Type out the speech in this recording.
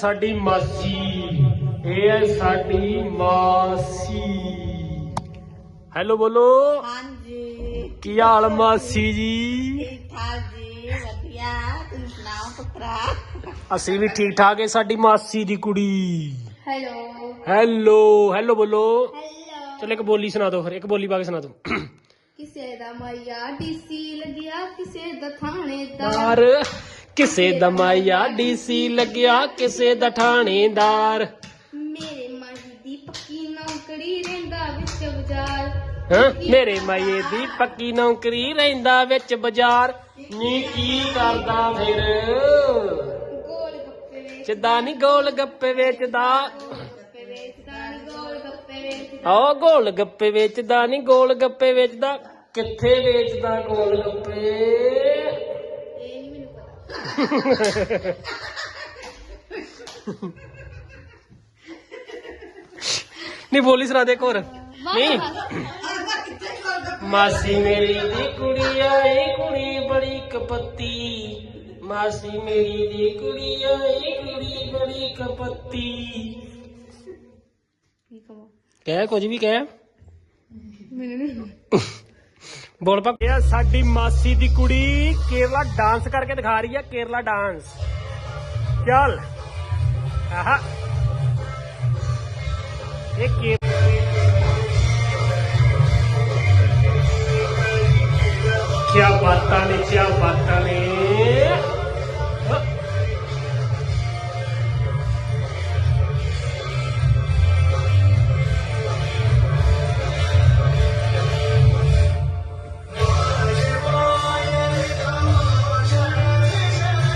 ਸਾਡੀ ਮਾਸੀ ਇਹ ਹੈ ਸਾਡੀ ਮਾਸੀ। ਹੈਲੋ ਬੋਲੋ। ਹਾਂਜੀ। ਕੀ ਹਾਲ ਮਾਸੀ ਜੀ? ਠੀਕ ਠਾਕ ਜੀ ਵਧੀਆ। ਤੁਸੀਂ ਸੁਣਾਓ ਪੁੱਤਰਾ ਅਸੀਂ ਵੀ ਠੀਕ ਠਾਕ ਹੈ ਸਾਡੀ ਮਾਸੀ ਦੀ ਕੁੜੀ। ਹੈਲੋ ਹੈਲੋ ਹੈਲੋ ਬੋਲੋ। ਹੈਲੋ ਚਲ ਇੱਕ ਬੋਲੀ ਸੁਣਾ ਦਿਓ ਫਿਰ ਇੱਕ ਬੋਲੀ ਪਾ ਕੇ ਸੁਣਾ ਦਿਓ। ਕਿਸੇ ਦਾ ਮਾਇਆ ਡੀਸੀ ਲੱਗਿਆ ਕਿਸੇ ਦਾ ਥਾਣੇਦਾਰ ਦਾਰ ਕਿਸੇ ਦਾ ਮਾਇਆ ਡੀਸੀ ਲੱਗਿਆ ਕਿਸੇ ਦਾ ਥਾਣੇਦਾਰ। ਮੇਰੇ ਮਾਹੀ ਦੀ ਪੱਕੀ ਨੌਕਰੀ ਰਹਿੰਦਾ ਵਿੱਚ ਬਾਜ਼ਾਰ। ਹਾਂ? ਮੇਰੇ ਮਾਈਏ ਦੀ ਪੱਕੀ ਨੌਕਰੀ ਰਹਿੰਦਾ ਵਿੱਚ ਬਾਜ਼ਾਰ। ਨੀ ਕੀ ਕਰਦਾ ਫਿਰ? ਗੋਲ ਗੱਪੇ ਜਿੱਦਾਂ ਨੀ ਗੋਲ ਗੱਪੇ ਵੇਚਦਾ? ਗੱਪੇ ਵੇਚਦਾ ਨੀ ਗੋਲ ਗੱਪੇ ਵੇਚਦਾ। ਆਹ ਗੋਲ ਗੱਪੇ ਵੇਚਦਾ ਨੀ ਗੋਲ ਗੱਪੇ ਵੇਚਦਾ। ਕਿੱਥੇ ਵੇਚਦਾ ਗੋਲ ਗੱਪੇ? ਨਹੀਂ ਨਹੀਂ ਬੋਲੀ ਸੁਣਾ ਦੇ ਇੱਕ ਹੋਰ। ਨਹੀਂ ਮਾਸੀ ਮੇਰੀ ਦੀ ਕੁੜੀ ਆਈ ਕੁੜੀ ਬੜੀ ਕਪੱਤੀ। ਮਾਸੀ ਮੇਰੀ ਦੀ ਕੁੜੀ ਆਈ ਕੁੜੀ ਬੜੀ ਕਪੱਤੀ। ਕੀ ਕਹਾਂ ਕਹਿ ਕੁਝ ਵੀ ਕਹਿ। ਮੈਨੂੰ ਨਹੀਂ ਬੋਲ ਪਾ। ਇਹ ਸਾਡੀ ਮਾਸੀ ਦੀ ਕੁੜੀ, ਕੇਰਲਾ ਡਾਂਸ ਕਰਕੇ ਦਿਖਾ ਰਹੀ ਹੈ ਕੇਰਲਾ ਡਾਂਸ ਚੱਲ। ਆਹਾ। ਇਹ ਕੇ ਕੀ ਬਾਤਾਂ ਨੇ ਕੀ ਬਾਤਾਂ